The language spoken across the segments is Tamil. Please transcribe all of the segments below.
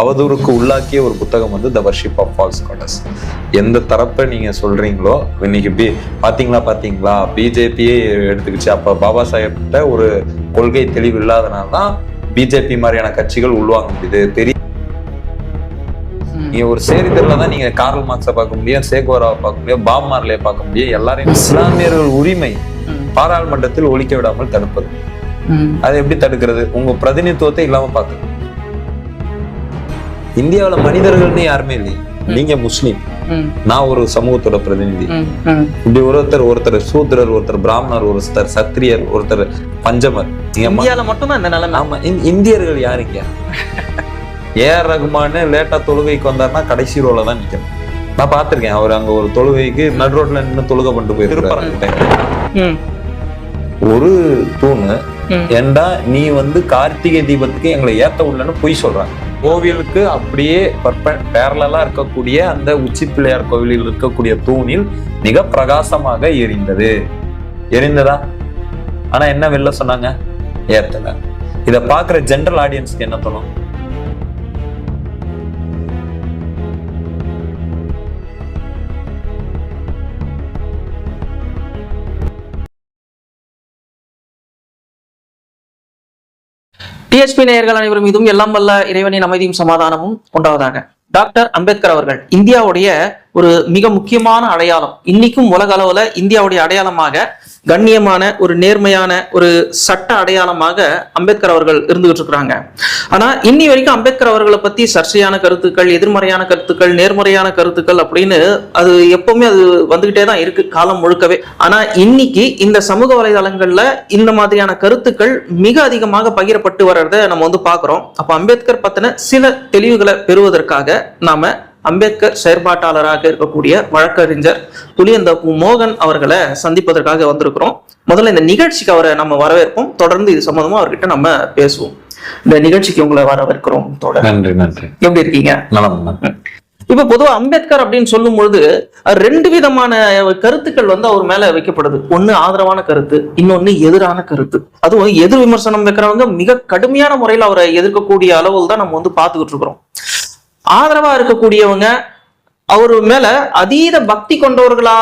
அவதூறுக்கு உள்ளாக்கிய ஒரு புத்தகம் வந்து the worship of false gods எந்த தரப்பை நீங்க சொல்றீங்களோ இன்னைக்கு பி பாத்தீங்களா பாத்தீங்களா? பிஜேபியே எடுத்துக்கிச்சு. அப்ப பாபா சாஹேப்கிட்ட ஒரு கொள்கை தெளிவு இல்லாதனால தான் பிஜேபி மாதிரியான கட்சிகள் உள்வாங்க முடியுது. பெரிய நீங்க ஒரு சேரிதல்ல தான் நீங்க கார்ல் மார்க்ஸை பார்க்க முடியும் சேகோராவை பார்க்க முடியும் பாப் மார்லே பார்க்க முடியும். எல்லாரையும் இஸ்லாமியர்கள் உரிமை பாராளுமன்றத்தில் ஒழிக்க விடாமல் தடுப்பது. அதை எப்படி தடுக்கிறது? உங்க பிரதிநிதித்துவத்தை இல்லாம பாக்குறது இந்தியாவுல மனிதர்கள்னு யாருமே இல்லையே. நீங்க முஸ்லீம். நான் ஒரு சமூகத்தோட பிரதிநிதி. இப்படி ஒருத்தர் ஒருத்தர் சூத்திரர் ஒருத்தர் பிராமணர் ஒருத்தர் சத்திரியர் ஒருத்தர் பஞ்சமர். இந்தியால மட்டும்தான் இந்த நிலைமை? ஆமா இந்- இந்தியர்கள் யாருங்க ஏஆர் ரகுமான் லேட்டா தொழுகைக்கு வந்தாருன்னா கடைசி ரோல தான் நிக்கணும். நான் பார்த்திருக்கேன் அவர் அங்க ஒரு தொழுகைக்கு நடு ரோட்ல நின்று தொழுகை பண்ணிட்டு போயிருப்பாரு ஒரு தூணு. ஏண்டா நீ வந்து கார்த்திகை தீபத்துக்கு எங்களை ஏத்த உள்ளன்னு பொய் சொல்றாங்க. கோவிலுக்கு அப்படியே பேரலா இருக்கக்கூடிய அந்த உச்சி பிள்ளையார் கோவிலில் இருக்கக்கூடிய தூணில் மிக பிரகாசமாக எரிந்தது. எரிந்ததா? ஆனா என்ன வெளில சொன்னாங்க? ஏத்தல. இதை பாக்குற ஜென்ரல் ஆடியன்ஸ்க்கு என்ன தோணும்? டிஎஸ்பி நேயர்கள் அனைவரும் இதுவும் எல்லாம் வல்ல இறைவனின் அமைதியும் சமாதானமும் உண்டாவதாக. டாக்டர் அம்பேத்கர் அவர்கள் இந்தியாவுடைய ஒரு மிக முக்கியமான அடையாளம். இன்னைக்கும் உலக அளவுல இந்தியாவுடைய அடையாளமாக கண்ணியமான ஒரு நேர்மையான ஒரு சட்ட அடையாளமாக அம்பேத்கர் அவர்கள் இருந்துகிட்டு இருக்கிறாங்க ஆனா இன்னி வரைக்கும் அம்பேத்கர் அவர்களை பத்தி சர்ச்சையான கருத்துக்கள் எதிர்மறையான கருத்துக்கள் நேர்மறையான கருத்துக்கள் அப்படின்னு அது எப்பவுமே அது வந்துகிட்டே தான் இருக்கு காலம் முழுக்கவே. ஆனா இன்னைக்கு இந்த சமூக வலைதளங்கள்ல இந்த மாதிரியான கருத்துக்கள் மிக அதிகமாக பகிரப்பட்டு வர்றதை நம்ம வந்து பாக்குறோம் அப்ப அம்பேத்கர் பத்தின சில தெளிவுகளை பெறுவதற்காக நாம அம்பேத்கர் செயற்பாட்டாளராக இருக்கக்கூடிய வழக்கறிஞர் புலியந்தப்பு மோகன் அவர்களை சந்திப்பதற்காக வந்திருக்கிறோம். முதல்ல இந்த நிகழ்ச்சிக்கு அவரை நம்ம வரவேற்போம். தொடர்ந்து இது சம்பந்தமா அவர்கிட்ட நம்ம பேசுவோம். இந்த நிகழ்ச்சிக்கு உங்களை வரவேற்கிறோம் தொடர் நன்றி நன்றி. எப்படி இருக்கீங்க. இப்ப பொதுவா அம்பேத்கர் அப்படின்னு சொல்லும் பொழுது ரெண்டு விதமான கருத்துக்கள் வந்து அவர் மேல வைக்கப்படுது. ஒண்ணு ஆதரவான கருத்து இன்னொன்னு எதிரான கருத்து. அதுவும் எதிர் விமர்சனம் வைக்கிறவங்க மிக கடுமையான முறையில் அவரை எதிர்க்கக்கூடிய அளவில் தான் நம்ம வந்து பார்த்துக்கிட்டு இருக்கிறோம். ஆதரவா இருக்கக்கூடியவங்க அவர் மேல அதீத பக்தி கொண்டவர்களா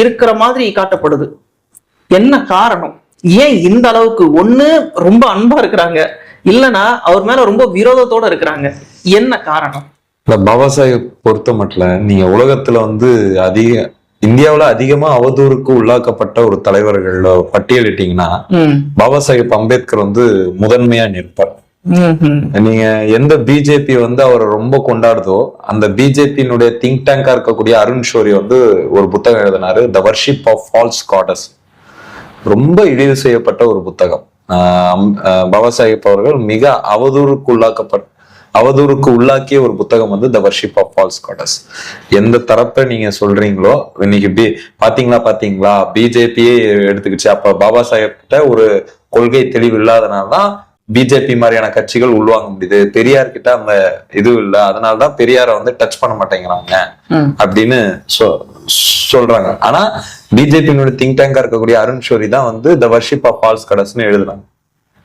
இருக்கிற மாதிரி காட்டப்படுது. என்ன காரணம்? ஏன் இந்த அளவுக்கு? ஒண்ணு ரொம்ப அன்பா இருக்கிறாங்க. இல்லனா அவர் மேல ரொம்ப விரோதத்தோட இருக்கிறாங்க. என்ன காரணம்? இல்ல பாபா சாஹேப் பொறுத்த மட்டும் நீங்க உலகத்துல வந்து அதிக இந்தியாவுல அதிகமா அவதூறுக்கு உள்ளாக்கப்பட்ட ஒரு தலைவர்கள் பட்டியலிட்டீங்கன்னா பாபா சாஹேப் அம்பேத்கர் வந்து முதன்மையா நிற்பார். நீங்க எந்த பிஜேபி வந்து அவரை ரொம்ப கொண்டாடுதோ அந்த பிஜேபியினுடைய திங்க் டேங்கா இருக்கக்கூடிய அருண் ஷோரி வந்து ஒரு புத்தகம் எழுதினாரு the worship of false gods ரொம்ப இழிவு செய்யப்பட்ட ஒரு புத்தகம். ஆஹ் பாபா சாஹிப் அவர்கள் மிக அவதூறுக்கு உள்ளாக்கப்பட்ட அவதூறுக்கு உள்ளாக்கிய ஒரு புத்தகம் வந்து the worship of false gods எந்த தரப்பை நீங்க சொல்றீங்களோ இன்னைக்கு பி பாத்தீங்களா பாத்தீங்களா? பிஜேபியே எடுத்துக்கிச்சு. அப்ப பாபா சாஹேப்கிட்ட ஒரு கொள்கை தெளிவு இல்லாதனால தான் பிஜேபி மாதிரியான கட்சிகள் உள்வாங்க முடியுது. பெரியார் கிட்ட அந்த இது இல்ல. அதனாலதான் பெரியாரை வந்து டச் பண்ண மாட்டேங்கிறாங்க. அப்படின்னு சொல்றாங்க. ஆனா பிஜேபியினுடைய திங்க் டேங்கா இருக்கக்கூடிய அருண் ஷோரி தான் வந்து த வர்ஷிப் ஆஃப் ஃபால்ஸ் கடஸ்னு எழுதுனாங்க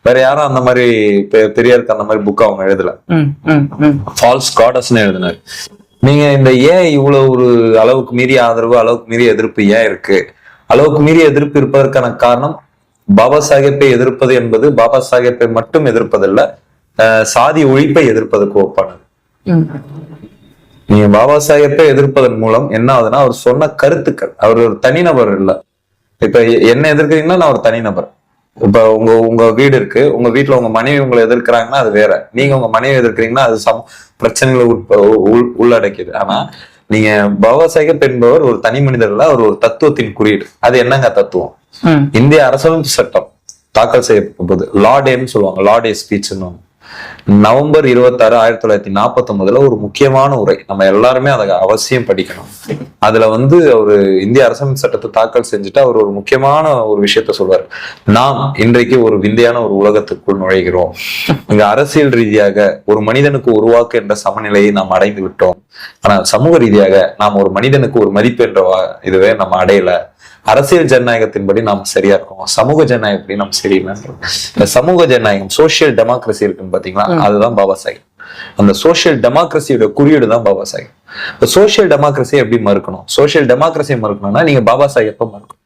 வேற யாரும் அந்த மாதிரி பெரியாருக்கு அந்த மாதிரி புக் அவங்க எழுதல. ஃபால்ஸ் காடஸ்னு எழுதினாரு. நீங்க இந்த ஏன் இவ்வளவு ஒரு அளவுக்கு மீறிய ஆதரவு அளவுக்கு மீறிய எதிர்ப்பு ஏன் இருக்கு? அளவுக்கு மீறிய எதிர்ப்பு இருப்பதற்கான காரணம் பாபா சாஹேப்பை எதிர்ப்பது என்பது பாபா சாஹேப்பை மட்டும் எதிர்ப்பதல்ல சாதி ஒழிப்பை எதிர்ப்பதற்கு ஒப்பானது. நீங்க பாபா சாஹேப்பை எதிர்ப்பதன் மூலம் என்ன ஆகுதுன்னா அவர் சொன்ன கருத்துக்கள் அவர் ஒரு தனிநபர் இல்ல. இப்ப என்ன எதிர்க்கிறீங்கன்னா நான் ஒரு தனிநபர். இப்ப உங்க உங்க வீடு இருக்கு உங்க வீட்டுல உங்க மனைவி உங்களை எதிர்க்கிறாங்கன்னா அது வேற. நீங்க உங்க மனைவி எதிர்க்கிறீங்கன்னா அது சம் பிரச்சனைகளை உட்ப- உள்- உள்ளடக்கியது. ஆனா நீங்க பாபா சாஹேப் என்பவர் ஒரு தனி மனிதர் இல்ல அவர் ஒரு தத்துவத்தின் குறியீடு. அது என்னங்க தத்துவம். இந்திய அரசியலமைப்பு சட்டம் தாக்கல் செய்யப்பட்ட போது லாடேன்னு சொல்லுவாங்க லாடே ஸ்பீச்னு நவம்பர் இருபத்தாறு ஆயிரத்தி தொள்ளாயிரத்தி நாற்பத்தி ஒன்பதுல ஒரு முக்கியமான உரை. நம்ம எல்லாருமே அதை அவசியம் படிக்கணும். அதுல வந்து அவரு இந்திய அரசமைப்பு சட்டத்தை தாக்கல் செஞ்சுட்டு அவர் ஒரு முக்கியமான ஒரு விஷயத்த சொல்வார். நாம் இன்றைக்கு ஒரு விந்தையான ஒரு உலகத்துக்குள் நுழைகிறோம். இங்க அரசியல் ரீதியாக ஒரு மனிதனுக்கு உருவாக்கு என்ற சமநிலையை நாம் அடைந்து விட்டோம் ஆனால் சமூக ரீதியாக நாம் ஒரு மனிதனுக்கு ஒரு மதிப்பு என்ற இதுவே நம்ம அடையல. அரசியல் ஜனநாயகத்தின்படி நாம் சரியா இருக்கோம்? சமூக ஜனநாயகப்படி நாம் சரியில்லைன்றோம் இந்த சமூக ஜனநாயகம் சோசியல் டெமோக்ரஸி இருக்குன்னு பாத்தீங்களா? அதுதான் பாபா சாஹிப். அந்த சோஷியல் டெமோக்ரஸியோட குறியீடு தான் பாபா சாஹிப். இப்போ சோஷியல் டெமோக்ரஸியை எப்படி மறுக்கணும்? சோஷியல் டெமோக்ரஸியை மறுக்கணும்னா நீங்க பாபா சாஹிப்பை மறுக்கணும்?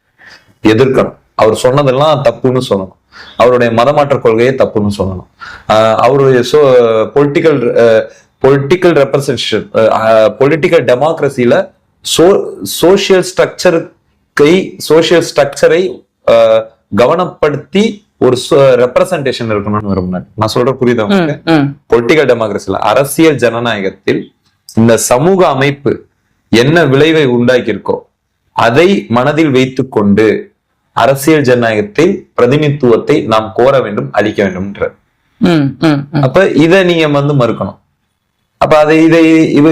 எதிர்க்கணும். அவர் சொன்னதெல்லாம் தப்புன்னு சொல்லணும். அவருடைய மதமாற்ற கொள்கையே தப்புன்னு சொல்லணும். அவருடைய so political political representation political டெமோக்ரஸில so social ஸ்ட்ரக்சரை சோசியல் ஸ்ட்ரக்சரை கவனப்படுத்தி ஒரு ரெப்ரசன்டேஷன் இருக்கணும்னு விரும்பினேன் நான். சொல்ற புரியுதா. பொலிட்டிக்கல் டெமோக்ரஸில அரசியல் ஜனநாயகத்தில் இந்த சமூக அமைப்பு என்ன விளைவை உண்டாக்கியிருக்கோ அதை மனதில் வைத்துக்கொண்டு அரசியல் ஜனநாயகத்தில் பிரதிநிதித்துவத்தை நாம் கோர வேண்டும் அளிக்க வேண்டும்ன்ற. அப்ப இதை நீங்க வந்து மறுக்கணும். அப்ப அதை இதை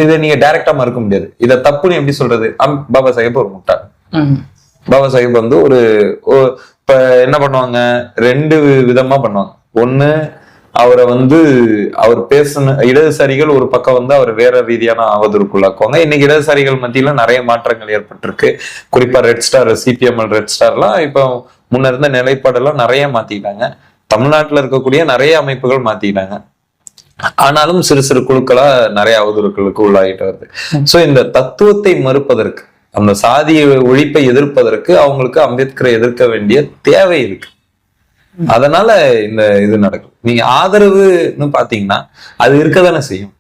இதை நீங்க டைரக்டா மறுக்க முடியாது. இதை தப்புன்னு எப்படி சொல்றது? பாபா சாஹிப் ஒரு முட்டாள். ம். பாபா சாஹிப் வந்து ஒரு இப்ப என்ன பண்ணுவாங்க? ரெண்டு விதமா பண்ணுவாங்க. ஒண்ணு அவரை வந்து அவர் பேசின இடதுசாரிகள் ஒரு பக்கம் வந்து அவர் வேற ரீதியான அவதூறுக்குள்ளாக்குவாங்க இன்னைக்கு இடதுசாரிகள் மத்தியில நிறைய மாற்றங்கள் ஏற்பட்டிருக்கு. குறிப்பா ரெட் ஸ்டார் சிபிஎம்எல் ரெட் ஸ்டார்லாம் இப்போ முன்ன இருந்த நிலைப்பாடெல்லாம் நிறைய மாத்திக்கிட்டாங்க தமிழ்நாட்டுல இருக்கக்கூடிய நிறைய அமைப்புகள் மாத்திக்கிட்டாங்க ஆனாலும் சிறு சிறு குழுக்களா நிறைய அவதூறுகளுக்கு உள்ளாகிட்டு வருது. சோ இந்த தத்துவத்தை மறுப்பதற்கு அந்த சாதிய ஒழிப்பை எதிர்ப்பதற்கு அவங்களுக்கு அம்பேத்கரை எதிர்க்க வேண்டிய தேவை இருக்கு. அதனால இந்த இது நடக்கும். நீங்க ஆதரவுன்னு பாத்தீங்கன்னா அது இருக்கதானே செய்யும்.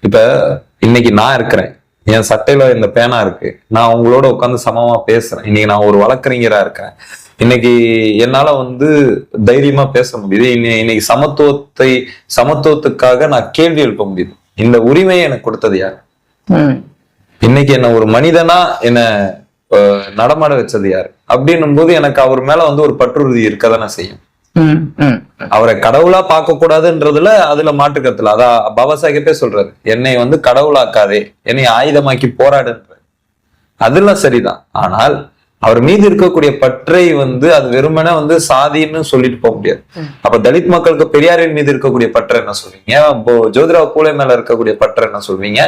இப்ப இன்னைக்கு நான் இருக்கிறேன். என் சட்டையில இந்த பேனா இருக்கு. நான் உங்களோட உட்காந்து சமமா பேசுறேன். இன்னைக்கு நான் ஒரு வழக்கறிஞரா இருக்கேன் இன்னைக்கு என்னால வந்து தைரியமா பேச முடியுது. இன்னை- இன்னைக்கு சமத்துவத்தை சமத்துவத்துக்காக நான் கேள்வி எழுப்ப முடியுது. இந்த உரிமையை எனக்கு கொடுத்தது யார்? இன்னைக்கு என்ன ஒரு மனிதனா என்ன நடமாட வச்சது யார்? அப்படின்னும் போது எனக்கு அவர் மேல வந்து ஒரு பற்றுறுதி இருக்கதானே செய்யும். அவரை கடவுளா பார்க்க கூடாதுன்றதுல அதுல மாற்றுக்கத்துல அதான் பாபா சாஹிப்பே சொல்றாரு என்னை வந்து கடவுளாக்காதே என்னை ஆயுதமாக்கி போராடுன்ற. அதெல்லாம் சரிதான். ஆனால் அவர் மீது இருக்கக்கூடிய பற்றை வந்து அது வெறுமனே வந்து சாதின்னு சொல்லிட்டு போக முடியாது. அப்ப தலித் மக்களுக்கு பெரியாரின் மீது இருக்கக்கூடிய பற்றை என்ன சொல்வீங்க அப்போ ஜோதிராவ் பூலே மேல இருக்கக்கூடிய பற்றை என்ன சொல்வீங்க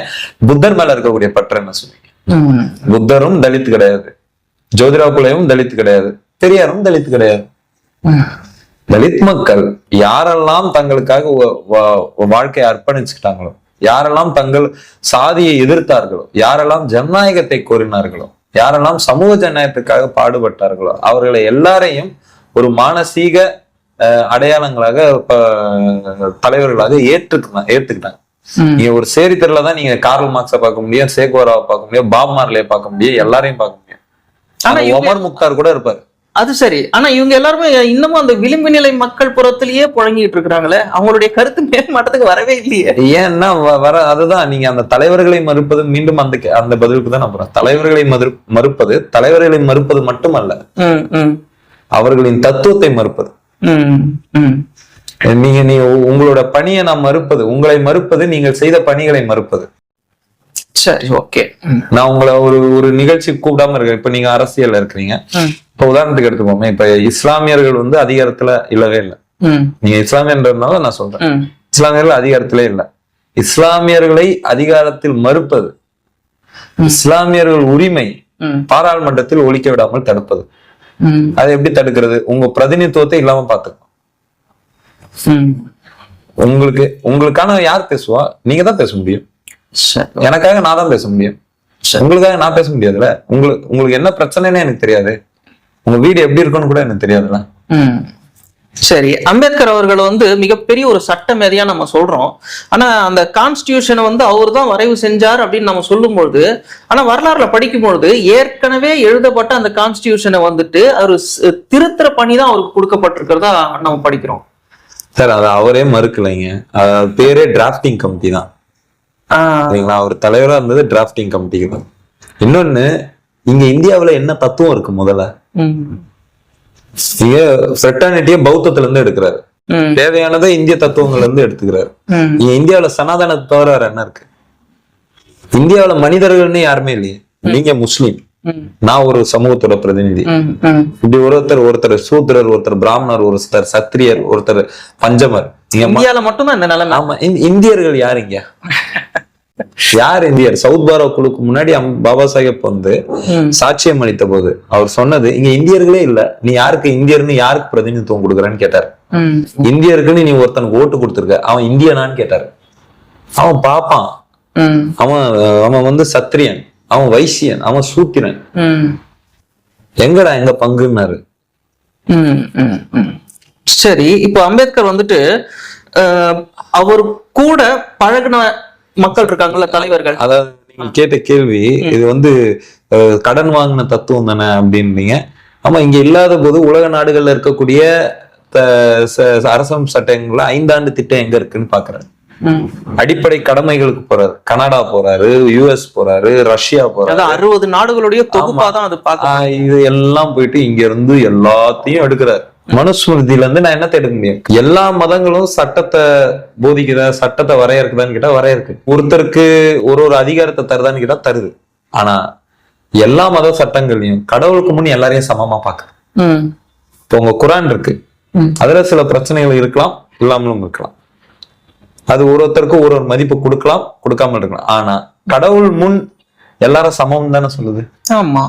புத்தர் மேல இருக்கக்கூடிய பற்றை என்ன சொல்வீங்க ம். புத்தரும் தலித் கிடையாது. ஜோதிராவ் பூலேவும் தலித் கிடையாது. பெரியாரும் தலித் கிடையாது. தலித் மக்கள் யாரெல்லாம் தங்களுக்காக வாழ்க்கையை அர்ப்பணிச்சுக்கிட்டாங்களோ யாரெல்லாம் தங்கள் சாதியை எதிர்த்தார்களோ யாரெல்லாம் ஜனநாயகத்தை கோரினார்களோ யாரெல்லாம் சமூக ஜனநாயகத்துக்காக பாடுபட்டார்களோ அவர்களை எல்லாரையும் ஒரு மானசீக அடையாளங்களாக தலைவர்களாக ஏற்றுக்கிட்டாங்க ஏத்துக்கிட்டாங்க. நீங்க ஒரு சேரித்தரில தான் நீங்க கார்ல் மார்க்ஸை பார்க்க முடியும் சேகோராவை பார்க்க முடியும் பாப் மார்லே பார்க்க முடியும் எல்லாரையும் பார்க்க முடியும். ஆனா ஒமர் முக்தார் கூட இருப்பாரு. அது சரி. ஆனா இவங்க எல்லாருமே இன்னமும் அந்த விளிம்பு நிலை மக்கள் புறத்திலேயே புழங்கிட்டு இருக்கிறாங்களே. அவங்களுடைய கருத்து மேல்மட்டத்துக்கு வரவே இல்லையே. ஏன்னா வர அதுதான். நீங்க அந்த தலைவர்களை மறுப்பது மீண்டும் அந்த அந்த பதிலுக்கு தான் போறேன். தலைவர்களை மறு மறுப்பது தலைவர்களை மறுப்பது மட்டுமல்ல. அவர்களின் தத்துவத்தை மறுப்பது. நீங்க நீ உங்களோட பணியை நான் மறுப்பது. உங்களை மறுப்பது நீங்கள் செய்த பணிகளை மறுப்பது. சரி ஓகே. நான் உங்களை ஒரு ஒரு நிகழ்ச்சி கூப்பிடாம இருக்கேன். இப்ப நீங்க அரசியல்ல இருக்கிறீங்க. இப்ப உதாரணத்துக்கு எடுத்துக்கோமே இப்ப இஸ்லாமியர்கள் வந்து அதிகாரத்துல இல்லவே இல்லை. நீங்க இஸ்லாமியன்றதுனால நான் சொல்றேன். இஸ்லாமியர்கள் அதிகாரத்திலே இல்லை. இஸ்லாமியர்களை அதிகாரத்தில் மறுப்பது இஸ்லாமியர்கள் உரிமை பாராளுமன்றத்தில் ஒழிக்க விடாமல் தடுப்பது. அதை எப்படி தடுக்கிறது? உங்க பிரதிநிதித்துவத்தை இல்லாம பாத்துக்கணும். உங்களுக்கு உங்களுக்கான யார் பேசுவா? நீங்க தான் பேச முடியும். எனக்காக நான் தான் பேச முடியும். உங்களுக்காக நான் பேச முடியாதுல்ல? உங்களுக்கு உங்களுக்கு என்ன பிரச்சனைன்னு எனக்கு தெரியாது. உங்க வீடு எப்படி இருக்குன்னு கூட எனக்கு தெரியாதுல்ல. சரி அம்பேத்கர் அவர்கள் வந்து மிகப்பெரிய ஒரு சட்ட மேதையா நம்ம சொல்றோம். ஆனா அந்த கான்ஸ்டியூஷனை வந்து அவர் தான் வரைவு செஞ்சார் அப்படின்னு நம்ம சொல்லும்பொழுது ஆனா வரலாறுல படிக்கும்பொழுது ஏற்கனவே எழுதப்பட்ட அந்த கான்ஸ்டியூஷனை வந்துட்டு அவர் திருத்துற பணி தான் அவருக்கு கொடுக்கப்பட்டிருக்கிறதா நம்ம படிக்கிறோம். சார் அது அவரே மறுக்கலைங்க. பேரே டிராஃப்டிங் கமிட்டி தான். சரிங்களா? அவர் தலைவரா இருந்தது டிராஃப்டிங் கமிட்டிக்கு தான். இன்னொன்னு இங்க இந்தியாவுல என்ன தத்துவம் இருக்கு முதல்ல? ஃப்ரெட்டானிட்டியை பௌத்தத்துல இருந்து எடுக்கிறாரு. தேவையானதை இந்திய தத்துவங்கள்ல இருந்து எடுத்துக்கிறாரு இந்தியாவுல சனாதனத்தை தவிர வேற என்ன இருக்கு? இந்தியாவுல மனிதர்கள்னு யாருமே இல்லையே. நீங்க முஸ்லீம். நான் ஒரு சமூகத்தோட பிரதிநிதி. இப்படி ஒருத்தர் ஒருத்தர் சூத்திரர் ஒருத்தர் பிராமணர் ஒருத்தர் சத்திரியர் ஒருத்தர் பஞ்சமர். இந்தியால மட்டும்தான் இந்த நிலைமை? ஆமா இந்த- இந்தியர்கள் யார் இங்க? யார் இந்தியர்? சவுத் பாரோ குழுக்கு முன்னாடி பாபா சாஹேப் வந்து சாட்சியம் அளித்த போது அவர் சொன்னது இங்க இந்தியர்களே இல்ல. நீ யாருக்கு இந்தியர்னு யாருக்கு பிரதிநிதித்துவம் கொடுக்குறன்னு கேட்டார். இந்தியருக்குன்னு நீ ஒருத்தனுக்கு ஓட்டு கொடுத்துருக்க. அவன் இந்தியனான்னு கேட்டாரு. அவன் பார்ப்பான் ம். அவன் அவன் வந்து சத்திரியன். அவன் வைசியன். அவன் சூத்திரன். எங்கடா எங்க பங்குன்னாரு. சரி இப்போ அம்பேத்கர் வந்துட்டு அவர் கூட பழகுன மக்கள் இருக்காங்கல்ல தலைவர்கள். அதாவது நீங்க கேட்ட கேள்வி இது வந்து கடன் வாங்கின தத்துவம் தானே அப்படின்னீங்க ஆமா இங்க இல்லாத போது உலக நாடுகள்ல இருக்கக்கூடிய அரசம் சட்டங்கள்ல ஐந்தாண்டு திட்டம் எங்க இருக்குன்னு பாக்குறாரு. அடிப்படை கடமைகளுக்கு போறாரு. கனடா போறாரு யுஎஸ் போறாரு ரஷ்யா போறாரு. அறுபது நாடுகளுடைய தொகுப்பா தான் அது இது எல்லாம் போயிட்டு இங்க இருந்து எல்லாத்தையும் எடுக்கிறார். மனுஸ்மிருதியில இருந்து நான் என்னத்தை எடுக்க முடியும்? எல்லா மதங்களும் சட்டத்தை போதிக்குதா சட்டத்தை வரையறுக்குதான்னு கேட்டா வரையறுக்கு. ஒருத்தருக்கு ஒரு ஒரு அதிகாரத்தை தருதான்னு கேட்டா தருது. ஆனா எல்லா மத சட்டங்களையும் கடவுளுக்கு முன் எல்லாரையும் சமமா பாக்குது ம். இப்போ உங்க குரான் இருக்கு. அதுல சில பிரச்சனைகள் இருக்கலாம் இல்லாமலும் இருக்கலாம். அது ஒரு ஒருத்தருக்கும் ஒரு ஒரு மதிப்பு கொடுக்கலாம் கொடுக்காம இருக்கலாம். ஆனா கடவுள் முன் எல்லாரும் சமம் தானே சொல்லுது? ஆமா.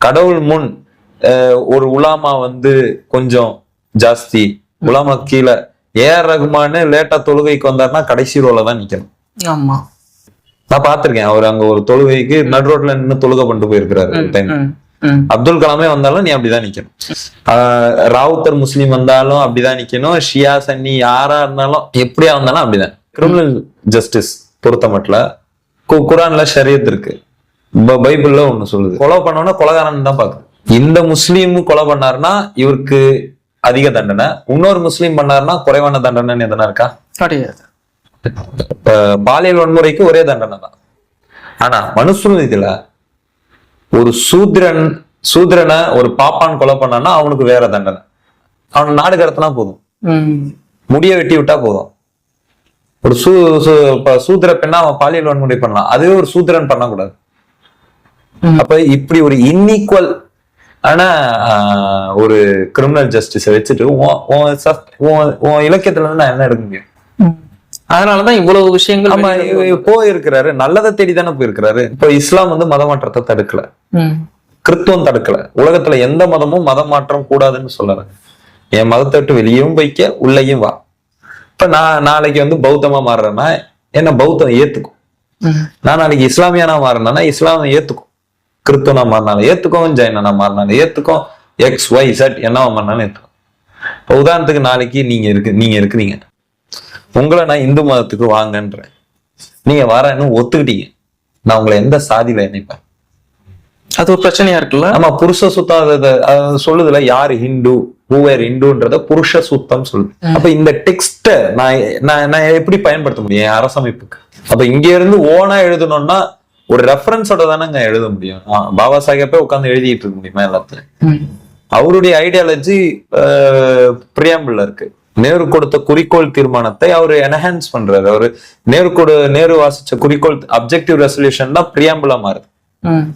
கடவுள் முன் ஒரு உலாமா வந்து கொஞ்சம் ஜாஸ்தி. உலாமா கீழே ஏஆர் ரகுமான் லேட்டா தொழுகைக்கு வந்தாருன்னா கடைசி ரோல தான் நிக்கணும். ஆமா. நான் பார்த்திருக்கேன். அவர் அங்க ஒரு தொழுகைக்கு நடு ரோட்ல நின்று தொழுகை பண்ணிட்டு போயிருக்கிறாரு டைம். அப்துல் கலாமே வந்தாலும் நீ அப்படிதான் நிக்கணும். ராவுத்தர் முஸ்லீம் வந்தாலும் அப்படிதான் நிக்கணும். ஷியா சன்னி யாரா இருந்தாலும் எப்படியா இருந்தாலும் அப்படிதான். கிரிமினல் ஜஸ்டிஸ் பொறுத்த மட்டும் கு- குரான்ல ஷரியத் இருக்கு. பைபிள்ல ஒண்ணு சொல்லுது. கொலை பண்ணோம்னா கொலகாரன் தான் பாக்குது இந்த முஸ்லீம் கொலை பண்ணாருன்னா இவருக்கு அதிக தண்டனை. இன்னொரு முஸ்லீம் பண்ணாருன்னா குறைவான தண்டனைன்னு எதனா இருக்கா? கிடையாது. பாலியல் வன்முறைக்கு ஒரே தண்டனை தான். ஆனா மனுஸ்மிருதியில ஒரு சூத்திரன் சூத்திரனை ஒரு பாப்பான் கொலை பண்ணான்னா அவனுக்கு வேற தண்டனை. அவன் நாடு கடத்தினா போதும். முடிய வெட்டி விட்டா போதும். ஒரு சூ சூத்திர பெண்ணா அவன் பாலியல் வன்முறை பண்ணலாம். அதுவே ஒரு சூத்திரன் பண்ணக்கூடாது. அப்ப இப்படி ஒரு இன்இக்குவல் ஆனா ஒரு கிரிமினல் ஜஸ்டிஸ வச்சுட்டு உன்- இலக்கியத்துல இருந்து நான் என்ன எடுக்க முடியும். அதனாலதான் இவ்வளவு விஷயங்கள் ஆமா போயிருக்கிறாரு. நல்லதை தேடி தானே போயிருக்கிறாரு. இப்ப இஸ்லாம் வந்து மத மாற்றத்தை தடுக்கல. கிறித்துவம் தடுக்கல. உலகத்துல எந்த மதமும் மத மாற்றம் கூடாதுன்னு சொல்லல. என் மதத்தை விட்டு வெளியவும் வைக்க உள்ளேயும் வா. இப்ப நான் நாளைக்கு வந்து பௌத்தமா மாறுறேன்னா என்ன பௌத்தம் ஏத்துக்கும். நான் நாளைக்கு இஸ்லாமியனா மாறினா இஸ்லாமை ஏத்துக்கும். கிறித்துவனா மாறினாலும் ஏத்துக்கும் ஜெயினா மாறினாலும் ஏத்துக்கும் எக்ஸ் ஒய் செட் என்னவா மாறினாலும் ஏத்துக்கும் இப்ப உதாரணத்துக்கு நாளைக்கு நீங்க இருக்கு நீங்க இருக்கிறீங்க. உங்களை நான் இந்து மதத்துக்கு வாங்கன்றேன். நீங்க வரேன்னு ஒத்துக்கிட்டீங்க. நான் உங்களை எந்த சாதியில நினைப்பேன் அது ஒரு பிரச்சனையா இருக்குல்ல? ஆமா புருஷ சுத்தம் சொல்லுதுல யாரு ஹிந்து ஹூவேர் ஹிந்துன்றத புருஷ சுத்தம் சொல்லுது. அப்ப இந்த டெக்ஸ்ட நான் நான் நான் எப்படி பயன்படுத்த முடியும்? என் அரசமைப்புக்கு. அப்ப இங்க இருந்து ஓனா எழுதணும்னா ஒரு ரெஃபரன்ஸோட தானேங்க எழுத முடியும் பாபா சாஹேப்பே உட்காந்து எழுதிட்டு இருக்க முடியுமா எல்லாத்தையும் ம். அவருடைய ஐடியாலஜி பிரியாம்பிள் இருக்கு நேரு கொடுத்த குறிக்கோள் தீர்மானத்தை அவர் என்ஹான்ஸ் பண்றாரு அவரு நேரு கொடு நேரு வாசிச்ச குறிக்கோள் அப்ஜெக்டிவ் ரெசல்யூஷன் தான் பிரியாம்பிளா மாறுது ம்.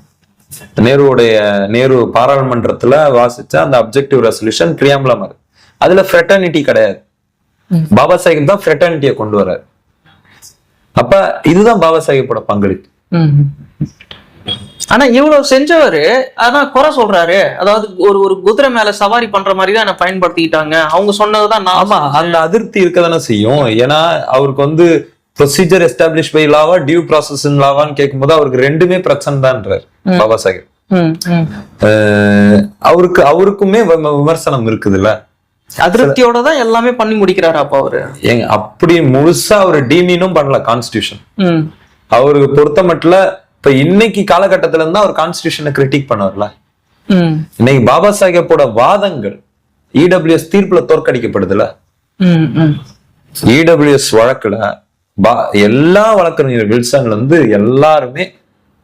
நேருவுடைய நேரு பாராளுமன்றத்துல வாசிச்ச அந்த அப்ஜெக்டிவ் ரெசல்யூஷன் பிரியாம்பலம் மாறுது அதுல ஃப்ரெட்டர்னிட்டி கிடையாது. பாபா சாஹிப் தான் ஃப்ரெட்டர்னிட்டியை கொண்டு வர்றாரு அப்ப இதுதான் பாபா சாஹிப்போட பங்களிப்பு. ஆனா இவ்வளவு செஞ்சவரு ஆனா குறை சொல்றாரு. அதாவது ஒரு ஒரு குதிரை மேல சவாரி பண்ற மாதிரி தான் என்ன பயன்படுத்திக்கிட்டாங்க. அவங்க சொன்னதுதான் நான் ஆமா அந்த அதிருப்தி இருக்க தானே செய்யும். ஏன்னா அவருக்கு வந்து procedure establish by lava due process லாவான்னு கேட்கும்போது அவருக்கு ரெண்டுமே பிரச்சனை தான்றார் பாபா சாஹிப் ம், ம். அஹ் அவருக்கு அவருக்குமே விம- விமர்சனம் இருக்குதுல்ல. அதிருப்தியோட தான் எல்லாமே பண்ணி முடிக்கிறாரு அப்ப அவரு. ஏங்க அப்படி முழுசா அவர் டீமீனும் பண்ணல கான்ஸ்டியூஷன் ம். அவருக்கு பொறுத்த மட்டும் இப்ப இன்னைக்கு காலகட்டத்துல இருந்தா அவர் கான்ஸ்டியூஷனை கிரிட்டிக் பண்ணுவார்ல. இன்னைக்கு பாபா சாஹேப்போட வாதங்கள் இடபிள்யூஎஸ் தீர்ப்புல தோற்கடிக்கப்படுதுல. இடபிள்யூஎஸ் வழக்குல பா- எல்லா வழக்கறிஞர் வில்சன்ல இருந்து எல்லாருமே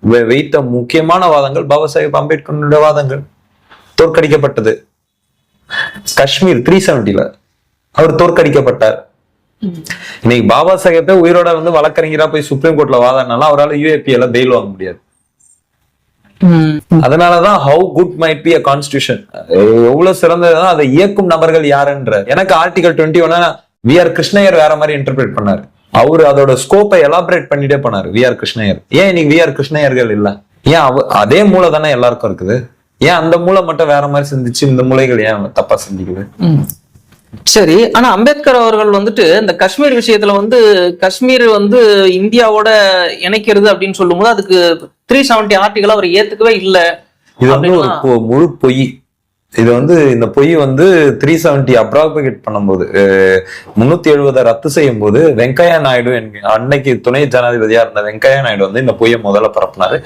வைத்த முக்கியமான வாதங்கள் பாபா சாஹேப் அம்பேத்கருடைய வாதங்கள். தோற்கடிக்கப்பட்டது. காஷ்மீர் த்ரீ செவன்டில அவர் தோற்கடிக்கப்பட்டார். இன்னைக்கு பாபா சாஹேப்பை உயிரோட வந்து வழக்கறிஞரா போய் சுப்ரீம் கோர்ட்ல வாதாடினாலும் அவரால் யூஏபிஎல பெயில் வாங்க முடியாது. அதனாலதான் how good might be a constitution எவ்வளவு சிறந்ததுன்னா அதை இயக்கும் நபர்கள் யாருன்ற எனக்கு ஆர்டிகல் டுவெண்ட்டி ஒன்னா வி ஆர் கிருஷ்ணயர் வேற மாதிரி இன்டர்பிரேட் பண்ணாரு. அவரு அதோட ஸ்கோப்பை எலாபரேட் பண்ணிட்டே போனாரு வி ஆர் கிருஷ்ணயர் ஏன் இன்னைக்கு வி ஆர் கிருஷ்ணயர்கள் இல்ல? ஏன் அவ அதே மூளை தானே எல்லாருக்கும் இருக்குது? ஏன் அந்த மூளை மட்டும் வேற மாதிரி சிந்திச்சு இந்த மூளைகள் ஏன் தப்பா சிந்திக்குது? சரி ஆனா அம்பேத்கர் அவர்கள் வந்துட்டு இந்த காஷ்மீர் விஷயத்துல வந்து காஷ்மீர் வந்து இந்தியாவோட இணைக்கிறது அப்படின்னு சொல்லும்போது அதுக்கு த்ரீ செவன்டி ஆர்டிகள் அவர் ஏத்துக்கவே இல்லை. இது வந்து முழு பொய். இது வந்து இந்த பொய் வந்து த்ரீ செவன்டி அப்ராபிகேட் பண்ணும்போது முன்னூத்தி எழுபதை ரத்து செய்யும் போது வெங்கையா நாயுடு அன்னைக்கு துணை ஜனாதிபதியா இருந்த வெங்கையா நாயுடு வந்து இந்த பொய்யை முதல்ல பரப்புனாரு.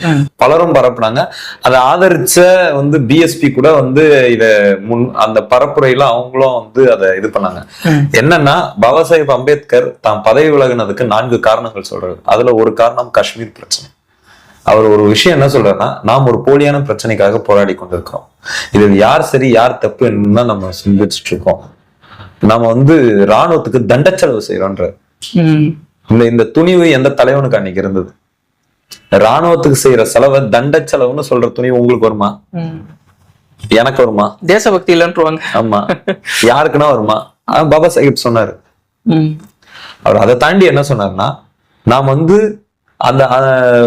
பலரும் பரப்புனாங்க. அதை ஆதரிச்ச வந்து பிஎஸ்பி கூட வந்து இத முன் அந்த பரப்புரையில அவங்களும் வந்து அதை இது பண்ணாங்க. என்னன்னா பாபா சாஹேப் அம்பேத்கர் தான் பதவி விலகினதுக்கு நான்கு காரணங்கள் சொல்றாரு. அதுல ஒரு காரணம் காஷ்மீர் பிரச்சனை. அவர் ஒரு விஷயம் என்ன சொல்றாருன்னா நாம் ஒரு போலியான பிரச்சனைக்காக போராடி கொண்டிருக்கிறோம். இதில் யார் சரி யார் தப்பு தான் நம்ம சிந்திச்சுட்டு இருக்கோம். நாம வந்து ராணுவத்துக்கு தண்ட செலவு செய்யறோன்ற. இந்த இந்த துணிவு எந்த தலைவனுக்கு அன்னைக்கு இருந்தது? ராணுவத்துக்கு செய்யற செலவை தண்ட செலவுன்னு சொல்ற துணிவு உங்களுக்கு வருமா. எனக்கு வருமா? தேசபக்தி இல்லைன்றவாங்க. ஆமா. யாருக்குன்னா வருமா? பாபா சாஹிப் சொன்னாரு. அவர் அதை தாண்டி என்ன சொன்னார்னா நாம் வந்து அந்த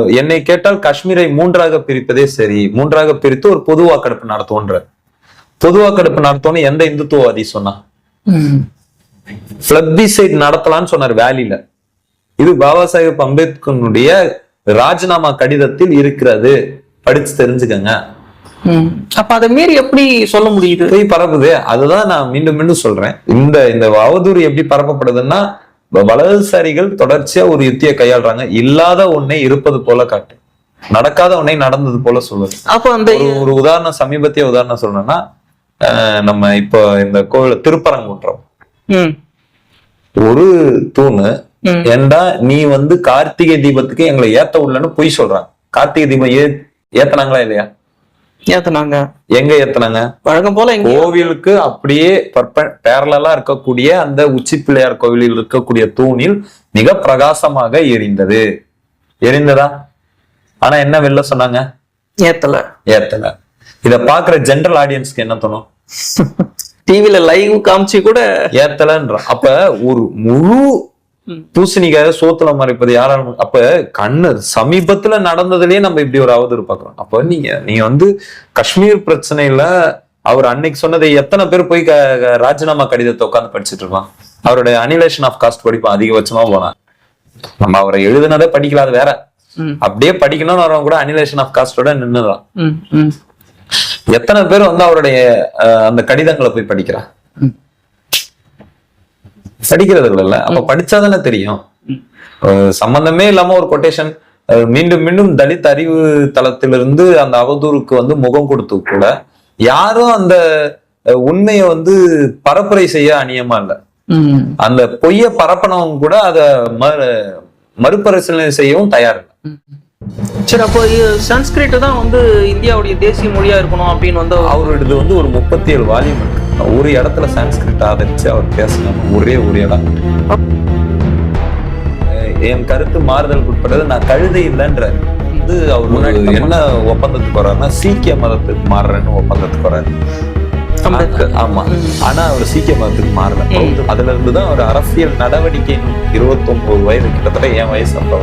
என்னை கேட்டால் காஷ்மீரை மூன்றாக பிரிப்பதே சரி மூன்றாக பிரித்து ஒரு பொது வாக்கெடுப்பு நடத்துவோன்ற பொது வாக்கெடுப்பு நடத்தோன்னு எந்த இந்துத்துவவாதி சொன்னா? ம். பிளப்பிசைட் நடத்தலாம்னு சொன்னார் வேலியில. இது பாபா சாஹேப் அம்பேத்கருடைய ராஜினாமா கடிதத்தில் இருக்கிறது. படிச்சு தெரிஞ்சுக்கங்க. அப்ப அதை மீறி எப்படி சொல்ல முடியுது? பரப்புது. அதுதான் நான் மீண்டும் மீண்டும் சொல்றேன். இந்த இந்த அவதூறு எப்படி பரப்பப்படுதுன்னா வலதுசாரிகள் தொடர்ச்சியா ஒரு யுத்தியை கையாளுறாங்க. இல்லாத ஒன்னை இருப்பது போல காட்டு. நடக்காத ஒன்னை நடந்தது போல சொல்லுது அப்ப அந்த ஒரு உதாரணம் சமீபத்திய உதாரணம் சொல்லணும்னா நம்ம இப்போ இந்த கோவில் திருப்பரங்குன்றம். ஒரு தூணு. ஏண்டா நீ வந்து கார்த்திகை தீபத்துக்கு எங்களை ஏத்த உள்ளன்னு பொய் சொல்றாங்க. கார்த்திகை தீபம் ஏ ஏத்தனாங்களா இல்லையா? ஏத்துனாங்க. எங்க ஏத்துனாங்க? வழக்கம் போல எங்க கோவிலுக்கு அப்படியே பேரலா இருக்கக்கூடிய அந்த உச்சி பிள்ளையார் கோவிலில் இருக்கக்கூடிய தூணில் மிக பிரகாசமாக எரிந்தது. எரிந்ததா? ஆனா என்ன வெளில சொன்னாங்க? ஏத்தல. ஏத்தல. இத பாக்குற ஜெனரல் ஆடியன்ஸ்க்கு என்ன தோணும்? டிவில லைவ் காமிச்சு கூட. ஏத்தலன்ற. அப்ப ஒரு முழு. பூசணிக்காக சோத்துல மறைப்பது யாராலும் அப்ப கண்ணு சமீபத்துல நடந்ததுலயே நம்ம இப்படி ஒரு அவதூறு பாக்குறோம் அப்ப நீங்க நீங்க வந்து காஷ்மீர் பிரச்சனையில அவர் அன்னைக்கு சொன்னதை எத்தனை பேர் போய் ராஜினாமா கடிதத்தை உட்காந்து படிச்சிட்டு இருப்பான் அவருடைய அனிலேஷன் ஆஃப் காஸ்ட் படிப்பான் அதிகபட்சமா போனா. நம்ம அவரை எழுதுனதை படிக்கல அது வேற. அப்படியே படிக்கணும்னு வரவங்க கூட அனிலேஷன் ஆஃப் காஸ்டோட நின்னுதான். எத்தனை பேர் வந்து அவருடைய அந்த கடிதங்களை போய் படிக்கிறா ம். படிக்கிறது இல்லைல்ல அப்ப படிச்சாதானே தெரியும். சம்பந்தமே இல்லாம ஒரு கொட்டேஷன் மீண்டும் மீண்டும் தலித் அறிவு தளத்திலிருந்து அந்த அவதூறுக்கு வந்து முகம் கொடுத்து கூட யாரும் அந்த உண்மையை வந்து பரப்புரை செய்ய அநியமா இல்ல. அந்த பொய்ய பரப்பனவங்க கூட அதை மறு மறுபரிசீலனை செய்யவும் தயார் இல்லை. சரி அப்போ சன்ஸ்கிரிட் தான் வந்து இந்தியாவுடைய தேசிய மொழியா இருக்கணும் அப்படின்னு வந்து அவர் அவரோடது வந்து ஒரு முப்பத்தி ஏழு வால்யூம் இருக்கு. ஒரு இடத்துல சான்ஸ்கிரிட் ஆதரிச்சு அவர் பேசணும். ஒரே ஒரு இடம். என் கருத்து மாறுதலுக்கு உட்பட்டது நான் கழுதை இல்லைன்ற வந்து அவர் என்ன ஒப்பந்தத்துக்கு வர்றாருன்னா சீக்கிய மதத்துக்கு மாறுறேன்னு ஒப்பந்தத்துக்கு வர்றாரு. ஆமா. ஆனா அவர் சீக்கிய மதத்துக்கு மாறல. அதுல இருந்து தான் ஒரு அரசியல் நடவடிக்கை இருபத்தி ஒன்பது வயது கிட்டத்தட்ட என் வயசு அப்ப.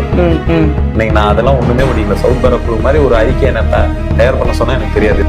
இன்னைக்கு நான் அதெல்லாம் ஒண்ணுமே முடியல. சவுத் பரப்பு மாதிரி ஒரு அறிக்கையை நான் த- தயார் பண்ண சொன்னா எனக்கு தெரியாது.